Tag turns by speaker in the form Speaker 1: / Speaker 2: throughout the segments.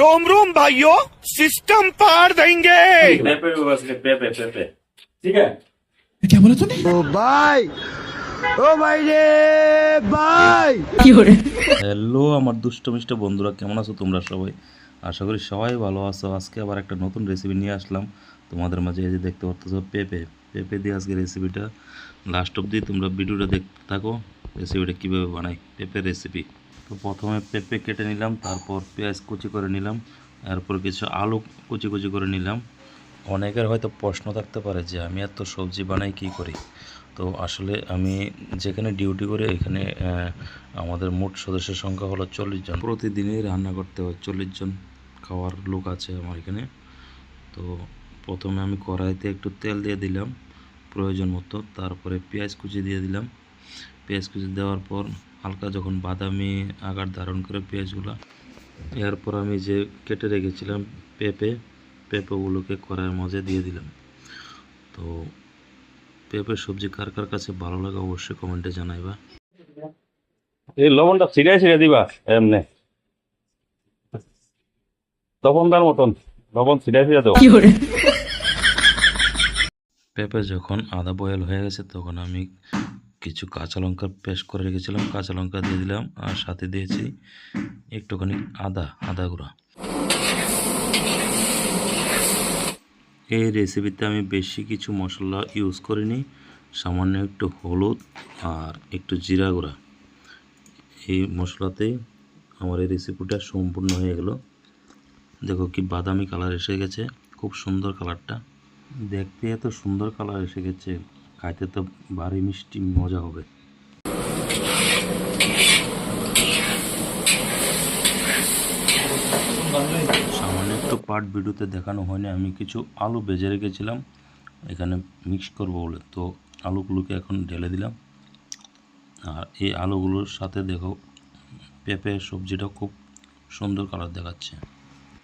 Speaker 1: रोम रोम भाइयों सिस्टम पार देंगे
Speaker 2: पेपे बस पेपे पेपे ठीक है
Speaker 3: হ্যালো আমার দুষ্ট মিষ্ট বন্ধুরা কেমন আছো তোমরা সবাই আশা করি সবাই ভালো আছো আজকে আবার একটা নতুন রেসিপি নিয়ে আসলাম তোমাদের মাঝে এই যে দেখতে পারতেছো পেঁপে পেঁপে দিয়ে আজকে রেসিপিটা লাস্ট অবধি তোমরা ভিডিওটা দেখতে থাকো রেসিপিটা কীভাবে বানাই পেঁপের রেসিপি তো প্রথমে পেঁপে কেটে নিলাম, তারপর পেঁয়াজ কুচি করে নিলাম, এরপর কিছু আলু কুচি কুচি করে নিলাম। অনেকের হয়তো প্রশ্ন থাকতে পারে যে আমি এত সবজি বানাই কী করি? তো আসলে আমি যেখানে ডিউটি করি, এখানে আমাদের মোট সদস্যের সংখ্যা হলো চল্লিশ জন। প্রতিদিনই রান্না করতে হয় চল্লিশ জন খাওয়ার লোক আছে আমার এখানে। তো প্রথমে আমি কড়াইতে একটু তেল দিয়ে দিলাম প্রয়োজন মতো, তারপরে পেঁয়াজ কুচি দিয়ে দিলাম। পেঁয়াজ কুচি দেওয়ার পর হালকা যখন বাদামি আকার ধারণ করে পেঁয়াজগুলো এরপর আমি যে কেটে রেখেছিলাম পেঁপে পেঁপেগুলোকে কড়াইয়ের মাঝে দিয়ে দিলাম। তো পেঁপের সবজি কার কার কাছে ভালো লাগে অবশ্যই কমেন্টে জানাইবা।
Speaker 2: এই লবণটা ছিঁড়ে ছিঁড়ে দিবা এমনি। তখন তার মতন লবণ ছিঁড়ে ছিঁড়ে দেবো
Speaker 3: পেঁপে যখন আদা বয়েল হয়ে গেছে তখন আমি কিছু কাঁচা লঙ্কা পেস্ট করে রেখেছিলাম, কাঁচা লঙ্কা দিয়ে দিলাম আর সাথে দিয়েছি একটুখানি আদা আদা গুঁড়া। এই রেসিপিতে আমি বেশি কিছু মশলা ইউজ করিনি, সামান্য একটু হলুদ আর একটু জিরা গুঁড়া। এই মশলাতেই আমার এই রেসিপিটা সম্পূর্ণ হয়ে গেল। দেখো কি বাদামি কালার এসে গেছে, খুব সুন্দর কালারটা দেখতে এত সুন্দর কালার এসে গেছে। খাইতে তো ভারী মিষ্টি মজা হবে। সামান্য একটু পার্ট ভিডিওতে দেখানো হয়নি, আমি কিছু আলু বেজে রেখেছিলাম, এখানে মিক্স করব বলে। তো আলুগুলোকে এখন ঢেলে দিলাম। আর এই আলুগুলোর সাথে দেখো, পেঁপে সবজিটা খুব সুন্দর কালার দেখাচ্ছে।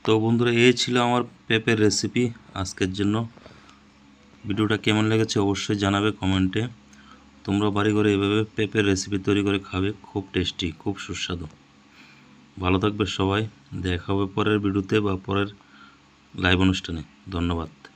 Speaker 3: তো বন্ধুরা, এই ছিল আমার পেঁপের রেসিপি আজকের জন্য। ভিডিওটা কেমন লেগেছে অবশ্যই জানাবে কমেন্টে। তোমরা বাড়ি করে এভাবে পেঁপের রেসিপি তৈরি করে খাবে, খুব টেস্টি খুব সুস্বাদু। ভালো থাকবে সবাই, দেখা হবে পরের ভিডিওতে বা পরের লাইভ অনুষ্ঠানে। ধন্যবাদ।